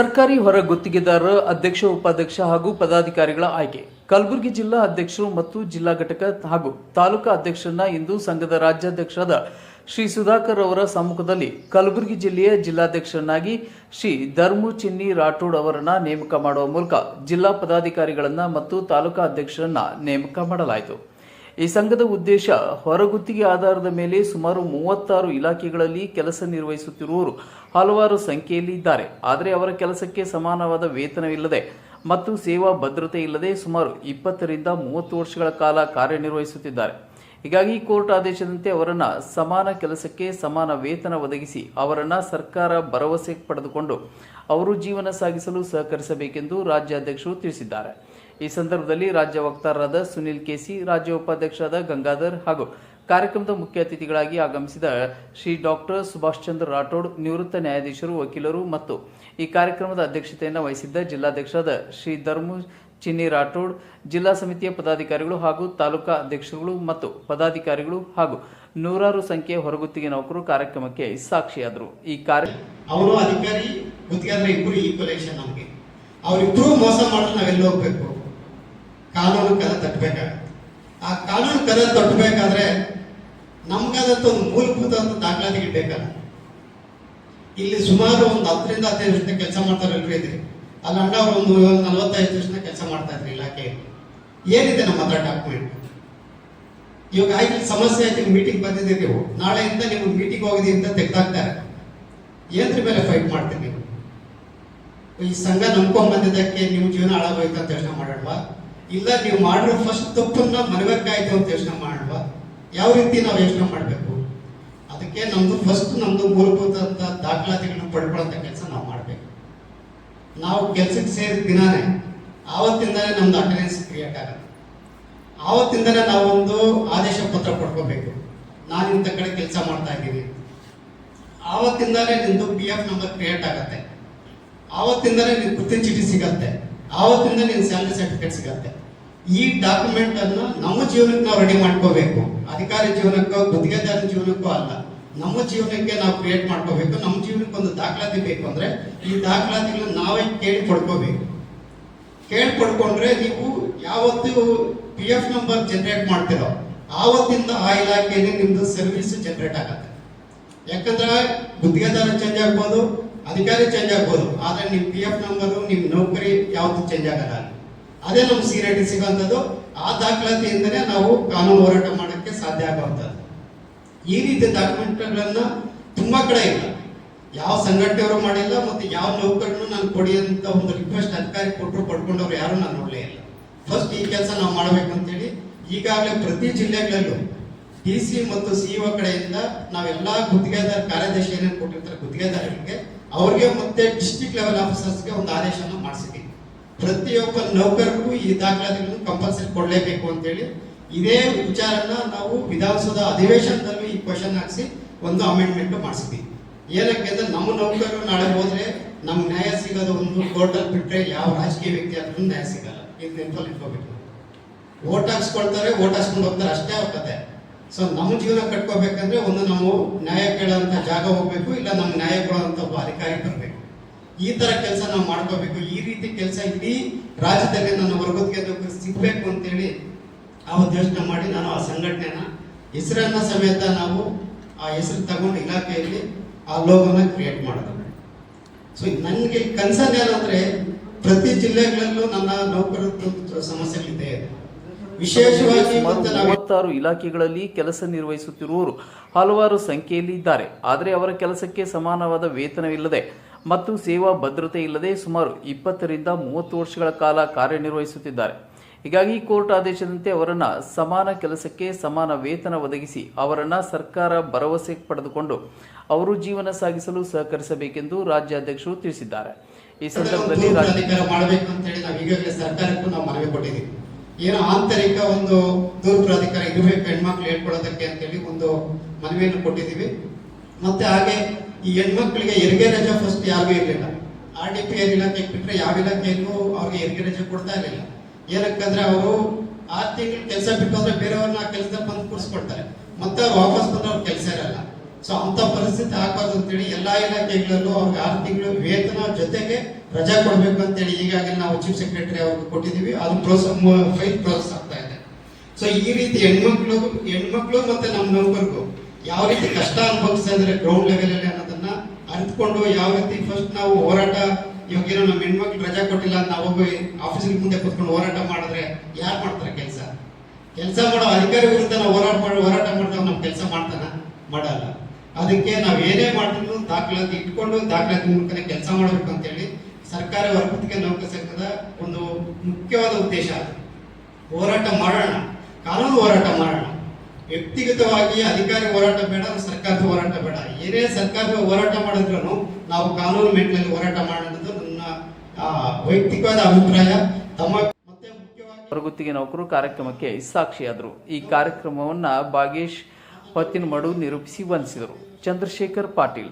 ಸರ್ಕಾರಿ ಹೊರ ಗುತ್ತಿಗೆದಾರರ ಅಧ್ಯಕ್ಷ, ಉಪಾಧ್ಯಕ್ಷ ಹಾಗೂ ಪದಾಧಿಕಾರಿಗಳ ಆಯ್ಕೆ. ಕಲಬುರಗಿ ಜಿಲ್ಲಾ ಅಧ್ಯಕ್ಷರು ಮತ್ತು ಜಿಲ್ಲಾ ಘಟಕ ಹಾಗೂ ತಾಲೂಕಾ ಅಧ್ಯಕ್ಷರನ್ನ ಇಂದು ಸಂಘದ ರಾಜ್ಯಾಧ್ಯಕ್ಷರಾದ ಶ್ರೀ ಸುಧಾಕರ್ ಅವರ ಸಮ್ಮುಖದಲ್ಲಿ ಕಲಬುರಗಿ ಜಿಲ್ಲೆಯ ಜಿಲ್ಲಾಧ್ಯಕ್ಷರನ್ನಾಗಿ ಶ್ರೀ ಧರ್ಮು ಚಿನ್ನಿ ರಾಠೋಡ್ ಅವರನ್ನ ನೇಮಕ ಮಾಡುವ ಮೂಲಕ ಜಿಲ್ಲಾ ಪದಾಧಿಕಾರಿಗಳನ್ನ ಮತ್ತು ತಾಲೂಕಾ ಅಧ್ಯಕ್ಷರನ್ನ ನೇಮಕ ಮಾಡಲಾಯಿತು. ಈ ಸಂಘದ ಉದ್ದೇಶ ಹೊರಗುತ್ತಿಗೆ ಆಧಾರದ ಮೇಲೆ ಸುಮಾರು ಮೂವತ್ತಾರು ಇಲಾಖೆಗಳಲ್ಲಿ ಕೆಲಸ ನಿರ್ವಹಿಸುತ್ತಿರುವವರು ಹಲವಾರು ಸಂಖ್ಯೆಯಲ್ಲಿ ಇದ್ದಾರೆ. ಆದರೆ ಅವರ ಕೆಲಸಕ್ಕೆ ಸಮಾನವಾದ ವೇತನವಿಲ್ಲದೆ ಮತ್ತು ಸೇವಾ ಭದ್ರತೆ ಇಲ್ಲದೆ ಸುಮಾರು ಇಪ್ಪತ್ತರಿಂದ ಮೂವತ್ತು ವರ್ಷಗಳ ಕಾಲ ಕಾರ್ಯನಿರ್ವಹಿಸುತ್ತಿದ್ದಾರೆ. ಹೀಗಾಗಿ ಕೋರ್ಟ್ ಆದೇಶದಂತೆ ಅವರನ್ನು ಸಮಾನ ಕೆಲಸಕ್ಕೆ ಸಮಾನ ವೇತನ ಒದಗಿಸಿ ಅವರನ್ನು ಸರ್ಕಾರ ಭರವಸೆ ಪಡೆದುಕೊಂಡು ಅವರು ಜೀವನ ಸಾಗಿಸಲು ಸಹಕರಿಸಬೇಕೆಂದು ರಾಜ್ಯಾಧ್ಯಕ್ಷರು ತಿಳಿಸಿದ್ದಾರೆ. ಈ ಸಂದರ್ಭದಲ್ಲಿ ರಾಜ್ಯ ವಕ್ತಾರರಾದ ಸುನಿಲ್ ಕೆಸಿ, ರಾಜ್ಯ ಉಪಾಧ್ಯಕ್ಷರಾದ ಗಂಗಾಧರ್ ಹಾಗೂ ಕಾರ್ಯಕ್ರಮದ ಮುಖ್ಯ ಅತಿಥಿಗಳಾಗಿ ಆಗಮಿಸಿದ ಶ್ರೀ ಡಾಕ್ಟರ್ ಸುಭಾಷ್ ಚಂದ್ರ ರಾಠೋಡ್, ನಿವೃತ್ತ ನ್ಯಾಯಾಧೀಶರು, ವಕೀಲರು ಮತ್ತು ಈ ಕಾರ್ಯಕ್ರಮದ ಅಧ್ಯಕ್ಷತೆಯನ್ನು ವಹಿಸಿದ್ದ ಜಿಲ್ಲಾಧ್ಯಕ್ಷರಾದ ಶ್ರೀ ಧರ್ಮು ಚಿನ್ನಿ ರಾಠೋಡ್, ಜಿಲ್ಲಾ ಸಮಿತಿಯ ಪದಾಧಿಕಾರಿಗಳು ಹಾಗೂ ತಾಲೂಕಾ ಅಧ್ಯಕ್ಷರುಗಳು ಮತ್ತು ಪದಾಧಿಕಾರಿಗಳು ಹಾಗೂ ನೂರಾರು ಸಂಖ್ಯೆಯ ಹೊರಗುತ್ತಿಗೆ ನೌಕರು ಕಾರ್ಯಕ್ರಮಕ್ಕೆ ಸಾಕ್ಷಿಯಾದರು. ಈ ಕಾರ್ಯ ಅವರು ಅಧಿಕಾರಿ ಅವರಿಬ್ಬರು ಮೋಸ ಮಾಡಿದ್ರೆ ನಾವೆಲ್ಲ ಕಾನೂನು ಕದ ತಟ್ಟಬೇಕಾಗತ್ತೆ. ಆ ಕಾನೂನು ಕದ ತಟ್ಟಬೇಕಾದ್ರೆ ನಮ್ಗಾದಂತ ಒಂದು ಮೂಲಭೂತ ಒಂದು ದಾಖಲಾತಿಗಳು ಬೇಕಲ್ಲ ಇಲ್ಲಿ ಸುಮಾರು ಒಂದು ಹತ್ತರಿಂದ ಹದಿನೈದು ವರ್ಷದ ಕೆಲಸ ಮಾಡ್ತಾರೆ ಎಲ್ಲರೂ ಇದ್ರಿ? ಅಲ್ಲಿ ಅಣ್ಣ ಅವರು ಒಂದು ನಲವತ್ತೈದು ವರ್ಷದ ಕೆಲಸ ಮಾಡ್ತಾ ಇದ್ರಿ ಇಲಾಖೆ. ಏನಿದೆ ನಮ್ಮ ಹತ್ರ ಡಾಕ್ಯುಮೆಂಟ್ ಇವಾಗ ಆಯ್ತು, ಸಮಸ್ಯೆ ಆಯ್ತು ಮೀಟಿಂಗ್ ಬಂದಿದ್ದೀರಿ ನೀವು. ನಾಳೆಯಿಂದ ನೀವು ಮೀಟಿಂಗ್ ಹೋಗಿದ್ದೀರಿ ಅಂತ ತೆಗ್ದಾಕ್ತಾರೆ. ಏನ್ರ ಮೇಲೆ ಫೈಟ್ ಮಾಡ್ತೀರಿ ನೀವು? ಈ ಸಂಘ ನಂಬ್ಕೊಂಡ್ ಬಂದಿದ್ದಕ್ಕೆ ನಿಮ್ಮ ಜೀವನ ಹಾಳಾಗೋಯ್ತು ಅಂತ ಯೋಚನೆ ಮಾಡೋಣವಾ ಇಲ್ಲ, ನೀವು ಮಾಡಿರೋ ಫಸ್ಟ್ ತಪ್ಪನ್ನ ಮರಬೇಕಾಯ್ತು ಅಂತ ಯೋಚನೆ ಮಾಡುವ? ಯಾವ ರೀತಿ ನಾವು ಯೋಚನೆ ಮಾಡಬೇಕು? ಅದಕ್ಕೆ ನಮ್ದು ಫಸ್ಟ್ ನಮ್ದು ಮೂಲಭೂತ ದಾಖಲಾತಿಗಳನ್ನ ಪಡ್ಕೊಳ್ಳೋಂಥ ಕೆಲಸ ನಾವು ಮಾಡಬೇಕು. ನಾವು ಕೆಲಸಕ್ಕೆ ಸೇರಿದ ದಿನಾನೇ ಆವತ್ತಿಂದಲೇ ನಮ್ದು ಅಟೆಂಡೆನ್ಸ್ ಕ್ರಿಯೇಟ್ ಆಗುತ್ತೆ ಆವತ್ತಿಂದಲೇ ನಾವೊಂದು ಆದೇಶ ಪತ್ರ ಪಡ್ಕೋಬೇಕು ನಾನು ಇಂಥ ಕಡೆ ಕೆಲಸ ಮಾಡ್ತಾ ಇದ್ದೀನಿ. ಆವತ್ತಿಂದಲೇ ನಿಮ್ಮದು ಪಿ ಎಫ್ ನಂಬರ್ ಕ್ರಿಯೇಟ್ ಆಗುತ್ತೆ. ಆವತ್ತಿಂದಲೇ ನಿಮ್ಗೆ ಗುರ್ತಿನ ಚೀಟಿ ಸಿಗತ್ತೆ. ಆವತ್ತಿಂದ ನಿನ್ನ ಸ್ಯಾಲರಿ ಸರ್ಟಿಫಿಕೇಟ್ ಸಿಗತ್ತೆ. ಈ ಡಾಕ್ಯುಮೆಂಟ್ ಅನ್ನು ನಮ್ಮ ಜೀವನಕ್ಕೆ ನಾವು ರೆಡಿ ಮಾಡ್ಕೋಬೇಕು. ಅಧಿಕಾರಿ ಜೀವನಕ್ಕೋ ಗುದ್ದಿಗೆದಾರ ಜೀವನಕ್ಕೋ ಅಲ್ಲ. ನಮ್ಮ ಜೀವನಕ್ಕೆ ನಾವು ಕ್ರಿಯೇಟ್ ಮಾಡ್ಕೋಬೇಕು. ನಮ್ಮ ಜೀವನಕ್ಕೆ ಒಂದು ದಾಖಲಾತಿ ಬೇಕು ಅಂದ್ರೆ ಈ ದಾಖಲಾತಿಗಳನ್ನ ನಾವೇ ಕೇಳಿ ಪಡ್ಕೋಬೇಕು. ಕೇಳಿ ಪಡ್ಕೊಂಡ್ರೆ ನೀವು ಯಾವತ್ತು ಪಿ ಎಫ್ ನಂಬರ್ ಜನರೇಟ್ ಮಾಡ್ತಿರೋ, ಆವತ್ತಿಂದ ಆ ಇಲಾಖೆಯಲ್ಲಿ ನಿಮ್ದು ಸರ್ವಿಸ್ ಜನರೇಟ್ ಆಗತ್ತೆ. ಯಾಕಂದ್ರೆ ಗುತ್ತಿಗೆದಾರ ಚೇಂಜ್ ಆಗ್ಬೋದು, ಅಧಿಕಾರಿ ಚೇಂಜ್ ಆಗ್ಬೋದು. ಆದ್ರೆ ನಿಮ್ ಪಿ ಎಫ್ ನಂಬರು ನಿಮ್ ನೌಕರಿ ಯಾವತ್ತೂ ಚೇಂಜ್ ಆಗಲ್ಲ. ಅದೇ ನಮ್ಗೆ ಸಿ ರೇಟಿ ಸಿಗುವಂಥದ್ದು, ಆ ದಾಖಲಾತಿಯಿಂದನೇ ನಾವು ಕಾನೂನು ಹೋರಾಟ ಮಾಡಕ್ಕೆ ಸಾಧ್ಯ ಆಗುವಂಥದ್ದು. ಈ ರೀತಿ ಡಾಕ್ಯುಮೆಂಟ್ಗಳನ್ನು ತುಂಬಾ ಕಡೆ ಇಲ್ಲ. ಯಾವ ಸಂಘಟನೆಯವರು ಮಾಡಿಲ್ಲ ಮತ್ತೆ ಯಾವ ನೌಕರನ್ನು ನಾನು ಕೊಡಿ ಅಂತ ಒಂದು ರಿಕ್ವೆಸ್ಟ್ ಅಧಿಕಾರಿ ಕೊಟ್ಟರು, ಪಡ್ಕೊಂಡವ್ರು ಯಾರು ನಾನು ನೋಡಲೇ ಇಲ್ಲ. ಫಸ್ಟ್ ಈ ಕೆಲಸ ನಾವು ಮಾಡಬೇಕು ಅಂತೇಳಿ ಈಗಾಗಲೇ ಪ್ರತಿ ಜಿಲ್ಲೆಗಳಲ್ಲೂ ಡಿ ಸಿ ಮತ್ತು ಸಿಇಒ ಕಡೆಯಿಂದ ನಾವೆಲ್ಲ ಗುತ್ತಿಗೆದಾರ ಕಾರ್ಯದರ್ಶಿ ಏನೇನು ಕೊಟ್ಟಿರ್ತಾರೆ ಗುತ್ತಿಗೆದಾರರಿಗೆ, ಅವ್ರಿಗೆ ಮತ್ತೆ ಡಿಸ್ಟ್ರಿಕ್ಟ್ ಲೆವೆಲ್ ಆಫೀಸರ್ಸ್ಗೆ ಒಂದು ಆದೇಶವನ್ನು ಮಾಡಿಸಿದ್ದೀವಿ. ಪ್ರತಿಯೊಬ್ಬ ನೌಕರರಿಗೂ ಈ ದಾಖಲಾತಿಗಳನ್ನು ಕಂಪಲ್ಸರಿ ಕೊಡಲೇಬೇಕು ಅಂತೇಳಿ ಇದೇ ವಿಚಾರನ ನಾವು ವಿಧಾನಸೌಧ ಅಧಿವೇಶನದಲ್ಲಿ ಈ ಕ್ವಶನ್ ಹಾಕಿಸಿ ಒಂದು ಅಮೆಂಡ್ಮೆಂಟ್ ಮಾಡಿಸಿದ್ವಿ. ಏನಕ್ಕೆ ಅಂದ್ರೆ ನಮ್ಮ ನೌಕರರು ನಾಳೆ ಹೋದ್ರೆ ನಮ್ಗೆ ನ್ಯಾಯ ಸಿಗೋದು ಒಂದು ಕೋರ್ಟಲ್ಲಿ ಬಿಟ್ಟರೆ ಯಾವ ರಾಜಕೀಯ ವ್ಯಕ್ತಿ ಆದ್ರೂ ನ್ಯಾಯ ಸಿಗಲ್ಲ. ಇದು ನೆನಪಲ್ಲಿ ಇಟ್ಕೋಬೇಕು ಓಟ್ ಹಾಕ್ಸ್ಕೊಳ್ತಾರೆ ಓಟ್ ಹಾಕ್ಸ್ಕೊಂಡು ಹೋಗ್ತಾರೆ, ಅಷ್ಟೇ ಆಗುತ್ತೆ ಸೊ ನಮ್ಮ ಜೀವನ ಕಟ್ಕೋಬೇಕಂದ್ರೆ ಒಂದು ನಾವು ನ್ಯಾಯ ಕೇಳೋಂಥ ಜಾಗ ಹೋಗ್ಬೇಕು, ಇಲ್ಲ ನಮ್ಗೆ ನ್ಯಾಯ ಕೊಡೋಂಥ ಅಧಿಕಾರಿ ಈ ತರ ಕೆಲಸ ನಾವು ಮಾಡ್ಕೋಬೇಕು. ಈ ರೀತಿ ಕೆಲಸ ಇಡೀ ರಾಜ್ಯದಲ್ಲಿ ನನ್ನ ವರ್ಗಕ್ಕೆ ಸಿಗ್ಬೇಕು ಅಂತೇಳಿ ಅವತ್ತು ಯೋಚನೆ ಮಾಡಿ ನಾನು ಆ ಸಂಘಟನೆನ ಹೆಸರನ್ನ ಸಮೇತ ನಾವು ಆ ಹೆಸರು ತಗೊಂಡು ಇಲಾಖೆಯಲ್ಲಿ ಆ ಲೋಗೋನ ಕ್ರಿಯೇಟ್ ಮಾಡೋದು. ಸೊ ನನಗೆ ಕನ್ಸರ್ನ್ ಏನಂದ್ರೆ ಪ್ರತಿ ಜಿಲ್ಲೆಗಳಲ್ಲೂ ನನ್ನ ಸಮಸ್ಯೆ ಸಮಸ್ಯೆಗಳಿದೆ. ವಿಶೇಷವಾಗಿ ಮೂವತ್ತಾರು ಇಲಾಖೆಗಳಲ್ಲಿ ಕೆಲಸ ನಿರ್ವಹಿಸುತ್ತಿರುವವರು ಹಲವಾರು ಸಂಖ್ಯೆಯಲ್ಲಿ ಇದ್ದಾರೆ. ಆದರೆ ಅವರ ಕೆಲಸಕ್ಕೆ ಸಮಾನವಾದ ವೇತನವಿಲ್ಲದೆ ಮತ್ತು ಸೇವಾ ಭದ್ರತೆ ಇಲ್ಲದೆ ಸುಮಾರು ಇಪ್ಪತ್ತರಿಂದ ಮೂವತ್ತು ವರ್ಷಗಳ ಕಾಲ ಕಾರ್ಯನಿರ್ವಹಿಸುತ್ತಿದ್ದಾರೆ. ಹೀಗಾಗಿ ಕೋರ್ಟ್ ಆದೇಶದಂತೆ ಅವರನ್ನು ಸಮಾನ ಕೆಲಸಕ್ಕೆ ಸಮಾನ ವೇತನ ಒದಗಿಸಿ ಅವರನ್ನು ಸರ್ಕಾರ ಭರವಸೆ ಪಡೆದುಕೊಂಡು ಅವರು ಜೀವನ ಸಾಗಿಸಲು ಸಹಕರಿಸಬೇಕೆಂದು ರಾಜ್ಯಾಧ್ಯಕ್ಷರು ತಿಳಿಸಿದ್ದಾರೆ. ಈ ಸಂದರ್ಭದಲ್ಲಿ ದೂರ ಮಾಡಬೇಕು ಅಂತ ಹೇಳಿ ನಾವು ಈಗಾಗಲೇ ಸರ್ಕಾರಕ್ಕೂ ನಾವು ಮನವಿ ಕೊಟ್ಟಿದ್ದೀವಿ. ಏನೋ ಆಂತರಿಕ ಒಂದು ದೂರ ಪ್ರಾಧಿಕಾರ ಇರಬೇಕು ಹೆಣ್ಮಕ್ಳು ಹೇಳ್ಕೊಳ್ಳೋದಕ್ಕೆ ಅಂತೇಳಿ ಒಂದು ಮನವಿಯನ್ನು ಕೊಟ್ಟಿದ್ದೀವಿ. ಮತ್ತೆ ಹಾಗೆ ಈ ಹೆಣ್ಮಕ್ಳಿಗೆ ಹೆರಿಗೆ ರಜೆ ಫಸ್ಟ್ ಯಾರಿಗೂ ಇರಲಿಲ್ಲ. ಆರ್ ಡಿ ಪಿ ಏರ್ ಇಲಾಖೆಗೆ ಬಿಟ್ಟರೆ ಯಾವ ಇಲಾಖೆಯಲ್ಲೂ ಅವ್ರಿಗೆ ಹೆರಿಗೆ ರಜೆ ಕೊಡ್ತಾ ಇರಲಿಲ್ಲ. ಏನಕ್ಕಂದ್ರೆ ಅವರು ಆರು ತಿಂಗಳು ಕೆಲಸ ಬಿಟ್ಟು ಅಂದ್ರೆ ಬೇರೆಯವ್ರನ್ನ ಕೆಲಸದಲ್ಲಿ ಬಂದು ಕೂರಿಸ್ಕೊಡ್ತಾರೆ ಮತ್ತೆ ಅವ್ರು ವಾಪಸ್ ಬಂದ್ರೆ ಅವ್ರ ಕೆಲಸ ಇರಲ್ಲ. ಸೊ ಅಂತ ಪರಿಸ್ಥಿತಿ ಆಗಬಾರ್ದು ಅಂತೇಳಿ ಎಲ್ಲಾ ಇಲಾಖೆಗಳಲ್ಲೂ ಅವ್ರಿಗೆ ಆರು ತಿಂಗಳು ವೇತನ ಜೊತೆಗೆ ರಜಾ ಕೊಡಬೇಕು ಅಂತೇಳಿ ಈಗಾಗಲೇ ನಾವು ಚೀಫ್ ಸೆಕ್ರೆಟರಿ ಅವ್ರಿಗೆ ಕೊಟ್ಟಿದ್ದೀವಿ. ಅದು ಪ್ರೋಸೆಸ್ ಫೈಲ್ ಪ್ರೋಸೆಸ್ ಆಗ್ತಾ ಇದೆ. ಸೊ ಈ ರೀತಿ ಹೆಣ್ಮಕ್ಳು ಹೆಣ್ಮಕ್ಳು ಮತ್ತೆ ನಮ್ಮ ನೌಕರಿಗೂ ಯಾವ ರೀತಿ ಕಷ್ಟ ಅನುಭವಿಸ್ತಾ ಇದ್ದಾರೆ ಗ್ರೌಂಡ್ ಲೆವೆಲ್ ಅರಿತುಕೊಂಡು ಯಾವ ರೀತಿ ಫಸ್ಟ್ ನಾವು ಹೋರಾಟ, ಇವಾಗ ಏನೋ ನಮ್ಮ ಹೆಣ್ಮಕ್ಳು ರಜಾ ಕೊಟ್ಟಿಲ್ಲ ಅಂತ ನಾವು ಹೋಗಿ ಆಫೀಸಿಗೆ ಮುಂದೆ ಕೂತ್ಕೊಂಡು ಹೋರಾಟ ಮಾಡಿದ್ರೆ ಯಾರು ಮಾಡ್ತಾರೆ ಕೆಲಸ? ಕೆಲಸ ಮಾಡೋ ಅಧಿಕಾರಿ ವಿರುದ್ಧ ನಾವು ಹೋರಾಟ ಮಾಡಿ, ಹೋರಾಟ ಮಾಡಿದಾಗ ನಮ್ಮ ಕೆಲಸ ಮಾಡ್ತಾನ? ಮಾಡಲ್ಲ. ಅದಕ್ಕೆ ನಾವು ಏನೇ ಮಾಡ್ತಿದ್ರು ದಾಖಲಾತಿ ಇಟ್ಕೊಂಡು ದಾಖಲಾತಿ ಮೂಲಕನೇ ಕೆಲಸ ಮಾಡಬೇಕು ಅಂತೇಳಿ ಸರ್ಕಾರಿ ವರ್ಗಕ್ಕೆ ನೌಕರ ಸಂಘದ ಒಂದು ಮುಖ್ಯವಾದ ಉದ್ದೇಶ. ಹೋರಾಟ ಮಾಡೋಣ. ಕಾನೂನು ಹೋರಾಟ ಮಾಡೋಣ. ವ್ಯಕ್ತಿಗತವಾಗಿ ಅಧಿಕಾರಿ ಹೋರಾಟ ಬೇಡ ಸರ್ಕಾರದ ಹೋರಾಟ ಬೇಡ. ಏನೇ ಸರ್ಕಾರದ ಹೋರಾಟ ಮಾಡಿದ್ರು ನಾವು ಕಾನೂನು ಮೆಟ್ಲಲ್ಲಿ ಹೋರಾಟ ಮಾಡೋದು ನನ್ನ ವೈಯಕ್ತಿಕವಾದ ಅಭಿಪ್ರಾಯ. ತಮ್ಮ ಹೊರಗುತ್ತಿಗೆ ನೌಕರು ಕಾರ್ಯಕ್ರಮಕ್ಕೆ ಸಾಕ್ಷಿಯಾದರು ಈ ಕಾರ್ಯಕ್ರಮವನ್ನ ಬಾಗೇಶ್ ಪತ್ತಿನಮಡು ನಿರೂಪಿಸಿ ವಂದಿಸಿದರು. ಚಂದ್ರಶೇಖರ್ ಪಾಟೀಲ್.